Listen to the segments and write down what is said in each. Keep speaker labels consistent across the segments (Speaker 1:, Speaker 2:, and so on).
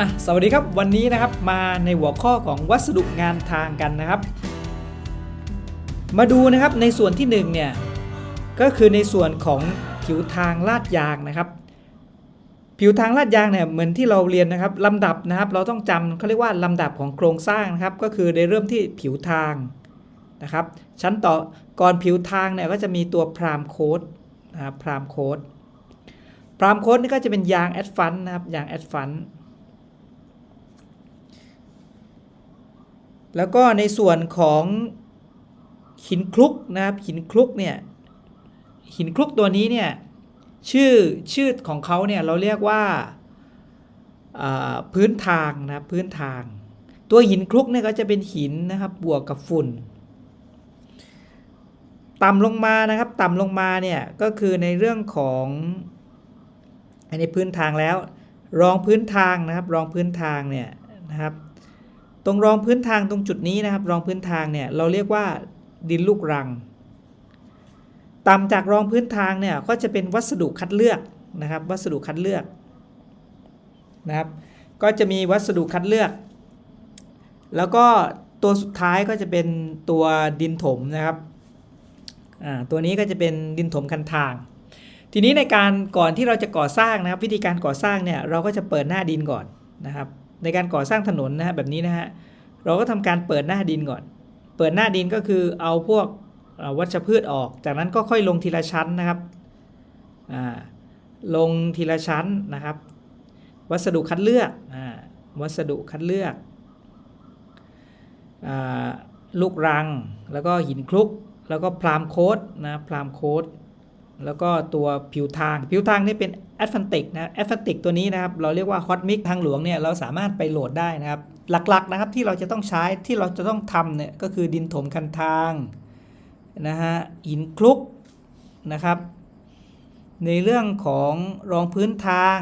Speaker 1: อะสวัสดีครับวันนี้นะครับมาในหัวข้อของวัสดุงานทางกันนะครับ มาดูนะครับในส่วนที่1เนี่ยก็คือในส่วนของผิวทางลาดยางนะครับ ผิวทางลาดยางเนี่ยเหมือนที่เราเรียนนะครับลำดับนะครับ เราต้องจำเขาเรียกว่าลำดับของโครงสร้างนะครับ ก็คือในเริ่มที่ผิวทางนะครับ ชั้นต่อก่อนผิวทางเนี่ยก็จะมีตัวพรามโค้ดนะครับพรามโค้ดพรามโค้ดนี่ก็จะเป็นยางแอดฟันนะครับยางแอดฟัน แล้วก็ในส่วนของหินคลุกนะครับหินคลุกเนี่ยหินคลุกตัวนี้เนี่ยชื่อชื่อของเขาเนี่ยเราเรียกว่าพื้นทางนะพื้นทาง ตัวหินคลุกเนี่ยก็จะเป็นหินนะครับบวกกับฝุ่น ต่ำลงมานะครับต่ำลงมาเนี่ยก็คือในเรื่องของอันนี้พื้นทางแล้ว รองพื้นทางนะครับรองพื้นทางเนี่ยนะครับ ตรงรองพื้นทางตรงจุดนี้นะครับ รองพื้นทางเนี่ยเราเรียกว่าดินลูกรัง ต่ำจากรองพื้นทางเนี่ยก็จะเป็นวัสดุคัดเลือกนะครับ วัสดุคัดเลือกนะครับ ก็จะมีวัสดุคัดเลือก แล้วก็ตัวสุดท้ายก็จะเป็นตัวดินถมนะครับตัวนี้ก็จะเป็นดินถมคันทาง ทีนี้ในการก่อนที่เราจะก่อสร้างนะครับ วิธีการก่อสร้างเนี่ยเราก็จะเปิดหน้าดินก่อนนะครับ ในการก่อสร้างถนนนะฮะแบบนี้นะฮะเราก็ทำการเปิดหน้าดินก่อน เปิดหน้าดินก็คือเอาพวกวัชพืชออก จากนั้นก็ค่อยลงทีละชั้นนะครับลงทีละชั้นนะครับ วัสดุคัดเลือกอวัสดุคัดเลือกอลูกรังแล้วก็หินคลุก แล้วก็พรามโคดนะพรามโคดแล้วก็ตัวผิวทางผิวทางนี่เป็น แอดฟันติกนะแอดฟันติกตัวนี้นะครับ เราเรียกว่าฮอตมิกทางหลวงเนี่ยเราสามารถไปโหลดได้นะครับ หลักๆนะครับที่เราจะต้องใช้ที่เราจะต้องทำเนี่ยก็คือดินถมคันทางนะฮะหินคลุกนะครับ ในเรื่องของรองพื้นทาง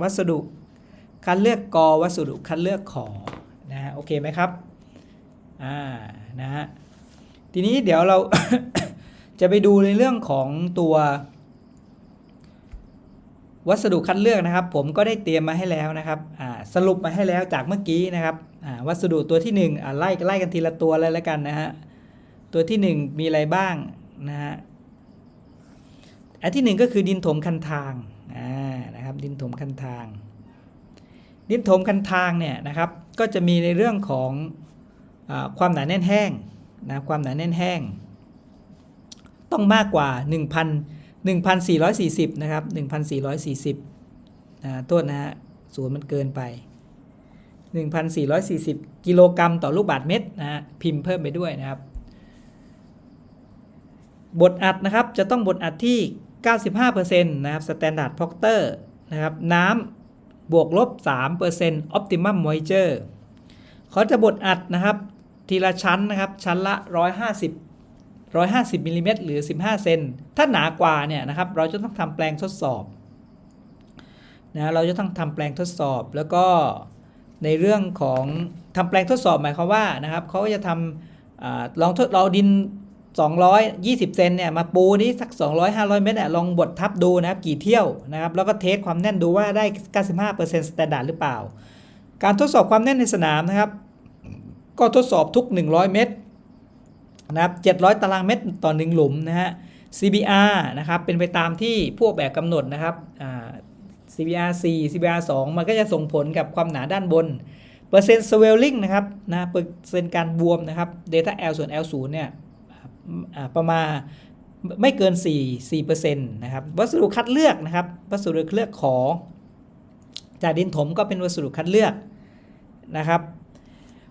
Speaker 1: วัสดุคัดเลือกกอวัสดุคัดเลือกขอนะฮะโอเคไหมครับอ่านะฮะทีนี้เดี๋ยวเรา จะไปดูในเรื่องของตัว วัสดุคัดเลือกนะครับ ผมก็ได้เตรียมมาให้แล้วนะครับสรุปมาให้แล้วจากเมื่อกี้นะครับวัสดุตัวที่1นึ่งไล่ไล่กันทีละตัวเลยแล้วกันนะฮะตัวที่ 1 มีอะไรบ้างนะฮะอันที่ 1 ก็คือดินถมคันทางนะครับดินถมคันทาง ดินถมคันทางเนี่ยนะครับก็จะมีในเรื่องของอความหนาแน่นแห้งนะความหนาแน่นแห้ง ต้องมากกว่า 1,000 1,440 นะครับ 1,440นะโทษนะฮะศูนย์มันเกินไป 1,440 กิโลกรัมต่อลูกบาศก์เมตรนะฮะพิมพ์เพิ่มไปด้วยนะครับ บทอัดนะครับจะต้องบทอัดที่ 95%นะครับ Standard Proctor นะครับน้ำบวกลบ 3% Optimum Moisture เขาจะบทอัดนะครับ ทีละชั้นนะครับ ชั้นละ 150 150มิลลิเมตรหรือ 15 เซน ถ้าหนากว่าเนี่ยนะครับ เราจะต้องทำแปลงทดสอบนะเราจะต้องทำแปลงทดสอบ แล้วก็ในเรื่องของทำแปลงทดสอบหมายความว่านะครับเขาก็จะทำอลองทดเราดิน 220 เซนเนี่ยมาปูนี้สัก 200 500 เมตรเนี่ยลองบดทับดูนะครับกี่เที่ยวนะครับ แล้วก็เทสความแน่นดูว่าได้ 95%สแตนดาร์ดหรือเปล่า การทดสอบความแน่นในสนามนะครับ ก็ทดสอบทุก 100 เมตร นะครับ700 ตารางเมตรต่อ 1 หลุมนะฮะ CBR นะครับเป็นไปตามที่ผู้ออกแบบกำหนดนะครับ CBR 4 CBR 2 มันก็จะส่งผลกับความหนาด้านบน เปอร์เซ็นต์ swelling นะครับนะเปอร์เซ็นต์การบวมนะครับ delta L ส่วน L 0เนี่ยประมาณไม่เกิน 4 4%นะครับ วัสดุคัดเลือกนะครับ วัสดุคัดเลือกขอ จากดินถมก็เป็นวัสดุคัดเลือกนะครับ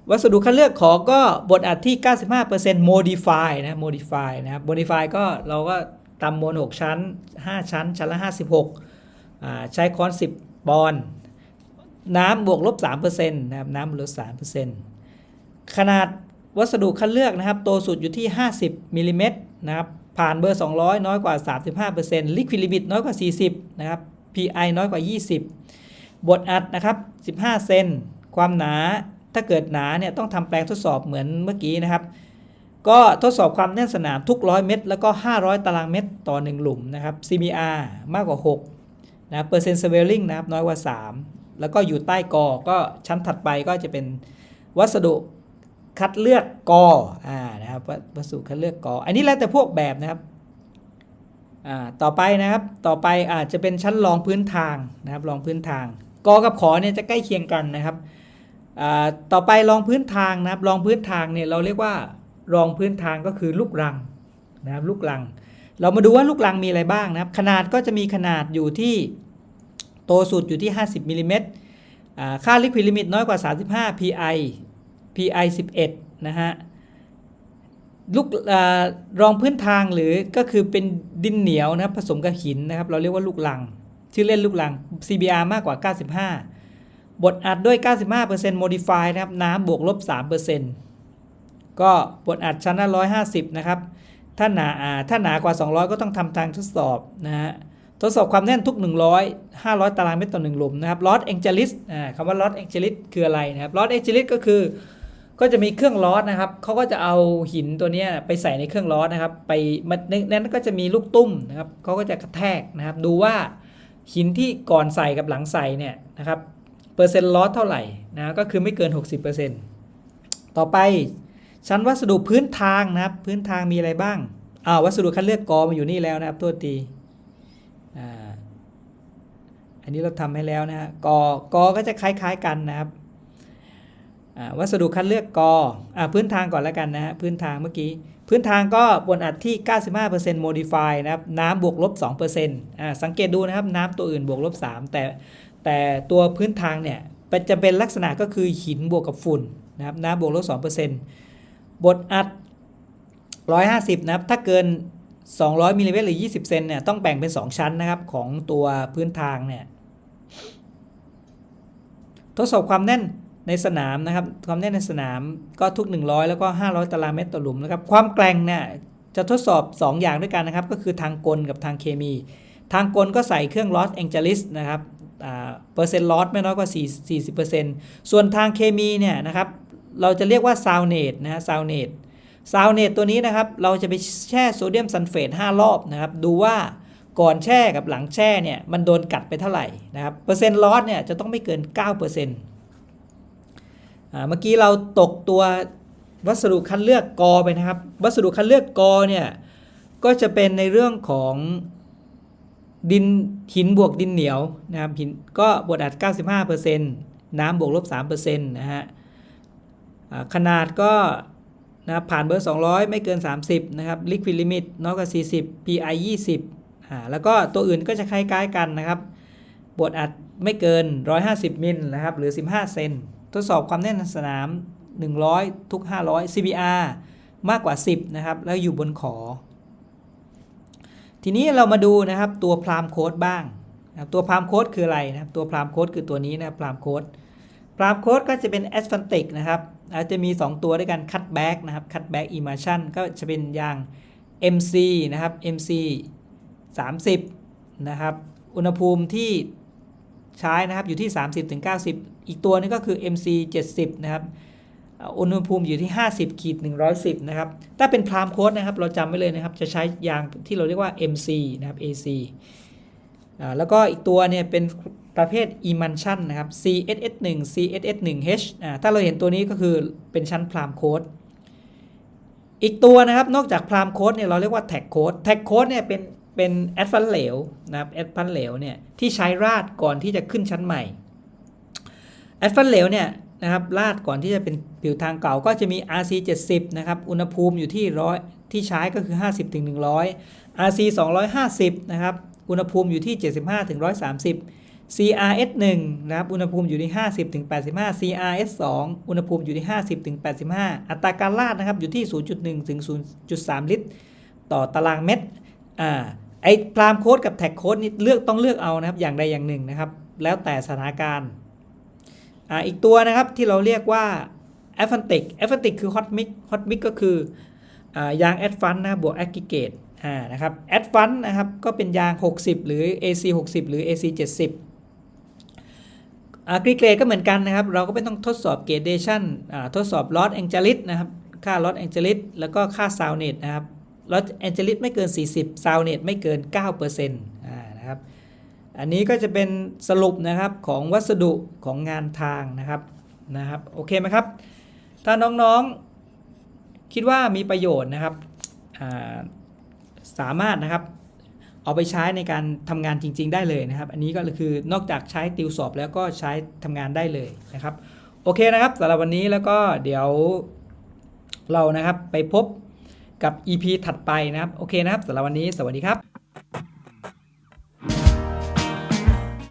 Speaker 1: วัสดุคัดเลือกขอก็บทอัดที่ 95% modify นะ modify นะครับ modify ก็เราก็ตำมวล6ชั้น 5 ชั้น ชั้นละ 56าใช้ค้อน 10 ปอนด์น้ำบวกลบ3%นะครับน้ำบวกลบ3%ขนาดวัสดุคัดเลือกนะครับ โตสุดอยู่ที่ 50มิลลิเมตรนะครับ ผ่านเบอร์ 200 น้อยกว่า 35% liquid limit น้อยกว่า 40 นะครับ PI น้อยกว่า 20 บทอัดนะครับ 15 เซน ความหนา ถ้าเกิดหนาเนี่ยต้องทำแปลงทดสอบเหมือนเมื่อกี้นะครับ ก็ทดสอบความแน่นสนามทุก100เมตร แล้วก็ 500 ตารางเมตรต่อ 1 หลุมนะครับ CBR มากกว่า 6 นะเปอร์เซ็นต์ swelling นะครับน้อยกว่า 3 แล้วก็อยู่ใต้กอ ก็ชั้นถัดไปก็จะเป็นวัสดุคัดเลือกกออ่านะครับวัสดุคัดเลือกกอ อันนี้แล้วแต่พวกแบบนะครับอ่าต่อไปนะครับต่อไปอาจจะเป็นชั้นรองพื้นทางนะครับรองพื้นทางกอกับขอเนี่ยจะใกล้เคียงกันนะครับ ต่อไปรองพื้นทางนะครับรองพื้นทางเนี่ยเราเรียกว่ารองพื้นทางก็คือลูกรังนะครับลูกรัง เรามาดูว่าลูกรังมีอะไรบ้างนะครับ ขนาดก็จะมีขนาดอยู่ที่โตสุดอยู่ที่ 50มิลลิเมตรค่า liquid limit น้อยกว่า 35 pi pi 11 นะฮะลูกอรองพื้นทางหรือก็คือเป็นดินเหนียวนะครับผสมกับหินนะครับ เราเรียกว่าลูกลัง ชื่อเล่นลูกลัง CBR มากกว่า 95 บทอัดด้วย 95% modify นะครับ น้ำบวกลบ 3%ก็บทอัดชั้นละ150 นะครับ ถ้าหนาถ้าหนากว่า 200 ก็ต้องทำทางทดสอบนะฮะ ทดสอบความแน่นทุก 100 500 ตารางเมตรต่อ 1 หลุมนะครับลอสแองเจลิสคำว่าลอสแองเจลิสคืออะไรนะครับลอสแองเจลิสก็คือ ก็จะมีเครื่องลอสนะครับเขาก็จะเอาหินตัวนี้ไปใส่ในเครื่องลอสนะครับ ไปนั้นก็จะมีลูกตุ้มนะครับเขาก็จะกระแทกนะครับ ดูว่าหินที่ก่อนใส่กับหลังใส่เนี่ยนะครับ เปอร์เซ็นต์ลอสเท่าไหร่นะก็คือไม่เกิน 60%ต่อไปชั้นวัสดุพื้นทางนะครับ พื้นทางมีอะไรบ้างอ่าวัสดุคัดเลือกกอมาอยู่นี่แล้วนะครับโทษทีอ่าอันนี้เราทำให้แล้วนะฮะกอกอก็จะคล้าย ๆกันนะครับอ่าวัสดุคัดเลือกกออ่าพื้นทางก่อนแล้วกันนะฮะพื้นทางเมื่อกี้พื้นทางก็บนอัดที่ 95% modify นะครับน้ำบวกลบ2%อ่าสังเกตดูนะครับน้ำตัวอื่นบวกลบ3แต่ แต่ตัวพื้นทางเนี่ยจะเป็นลักษณะก็คือหินบวกกับฝุ่นนะครับน้ำบวกลบ2%บทอัด 150 นะครับ ถ้าเกิน 200มิลลิเมตรหรือ 20 เซนเนี่ยต้องแบ่งเป็น 2 ชั้นนะครับ ของตัวพื้นทางเนี่ยทดสอบความแน่นในสนามนะครับ ความแน่นในสนามก็ทุก 100 แล้วก็ 500 ตารางเมตรต่อหลุมนะครับ ความแกร่งเนี่ยจะทดสอบ 2 อย่างด้วยกันนะครับ ก็คือทางกลกับทางเคมี ทางกลก็ใส่เครื่องลอสแองเจลิสนะครับ เปอร์เซ็นต์ลอสไม่น้อยกว่า 40%ส่วนทางเคมีเนี่ยนะครับเราจะเรียกว่าซาวเนตนะฮะซาวเนตซาวเนตตัวนี้นะครับเราจะไปแช่โซเดียมซัลเฟต5รอบนะครับดูว่าก่อนแช่กับหลังแช่เนี่ยมันโดนกัดไปเท่าไหร่นะครับเปอร์เซ็นต์ลอสเนี่ยจะต้องไม่เกิน9%อ่าเมื่อกี้เราตกตัววัสดุคัดเลือกกอไปนะครับ วัสดุคัดเลือกกอเนี่ยก็จะเป็นในเรื่องของ ดินหินบวกดินเหนียวนะครับหินก็บวกอัด 95%น้ำบวกลบ3%นะฮะขนาดก็นะผ่านเบอร์ 200 ไม่เกิน 30 นะครับ liquid limit น้อยกว่า 40 pi 20อ่าแล้วก็ตัวอื่นก็จะคล้ายๆกันนะครับบทอัดไม่เกิน 150 มิลนะครับ หรือ 15 เซน ทดสอบความแน่นในสนาม 100 ทุก 500 CBR มากกว่า 10 นะครับ แล้วอยู่บนขอ ทีนี้เรามาดูนะครับตัวพรามโค้ดบ้างนะครับตัวพรามโค้ดคืออะไรนะครับตัวพรามโค้ดคือตัวนี้นะครับพรามโค้ดพรามโค้ดก็จะเป็น a s p h a n t i c นะครับอาจจะมี 2 ตัวด้วยกัน cut back นะครับ cut back emulsion ก็จะเป็นยาง MC นะครับ MC 30นะครับอุณหภูมิที่ใช้นะครับอยู่ที่ 30-90 อีกตัวนึงก็คือ MC 70นะครับ อุณหภูมิอยู่ที่ 50ขีด110 นะครับ ถ้าเป็นพรามโค้ดนะครับ เราจำไว้เลยนะครับ จะใช้ยางที่เราเรียกว่า MC นะครับ AC อ่าแล้วก็อีกตัวเนี่ยเป็นประเภท emulsion นะครับ CSS1 CSS1H อ่าถ้าเราเห็นตัวนี้ก็คือเป็นชั้นพรามโค้ดอีกตัวนะครับ นอกจากพรามโค้ดเนี่ยเราเรียกว่าแท็กโค้ดแท็กโค้ดเนี่ยเป็นเป็นแอดฟันเหลวนะครับแอดฟันเหลวเนี่ยที่ใช้ราดก่อนที่จะขึ้นชั้นใหม่แอดฟันเหลวเนี่ยนะครับราดก่อนที่จะเป็น ผิวทางเก่าก็จะมี RC 70นะครับ อุณหภูมิอยู่ที่ร้อยที่ใช้ก็คือ 50ถึง100 RC 250นะครับ อุณหภูมิอยู่ที่ 75ถึง130 CRS 1นะครับ อุณหภูมิอยู่ที่ 50ถึง85 CRS 2อุณหภูมิอยู่ที่ 50ถึง85 อัตราการลาดนะครับ อยู่ที่ 0.1ถึง0.3 ลิตร ต่อตารางเมตร อ่า ไอ้พรามโค้ดกับแท็กโค้ดนี่เลือกต้องเลือกเอานะครับ อย่างใดอย่างหนึ่งนะครับ แล้วแต่สถานการณ์ อ่า อีกตัวนะครับที่เราเรียกว่า a p h a n t i c a p h a n t i c คือ hot mix hot mix ก็คืออยาง advance นะบวก aggregate อ่านะครับ advance นะครับก็เป็นยาง 60 หรือ AC 60 หรือ AC 70อ่ากรีเกรดก็เหมือนกันนะครับ เราก็ไม่ต้องทดสอบเกรดเดชันอ่าทดสอบลอสแองเจลิสนะครับค่าลอสแองเจลิสแล้วก็ค่าซาวเนตนะครับลอสแองเจลิสไม่เกิน 40ซาวเนตไม่เกิน9%อ่านะครับอันนี้ก็จะเป็นสรุปนะครับของวัสดุของงานทางนะครับนะครับ โอเคไหมครับ ถ้าน้องๆคิดว่ามีประโยชน์นะครับาสามารถนะครับเอาไปใช้ในการทำงานจริง ๆ ได้เลยนะครับ อันนี้ก็คือนอกจากใช้ติวสอบแล้วก็ใช้ทำงานได้เลยนะครับ โอเคนะครับสำหรับวันนี้แล้วก็เดี๋ยวเรานะครับไปพบกับ EP ถัดไปนะครับ โอเคนะครับสำหรับวันนี้สวัสดีครับ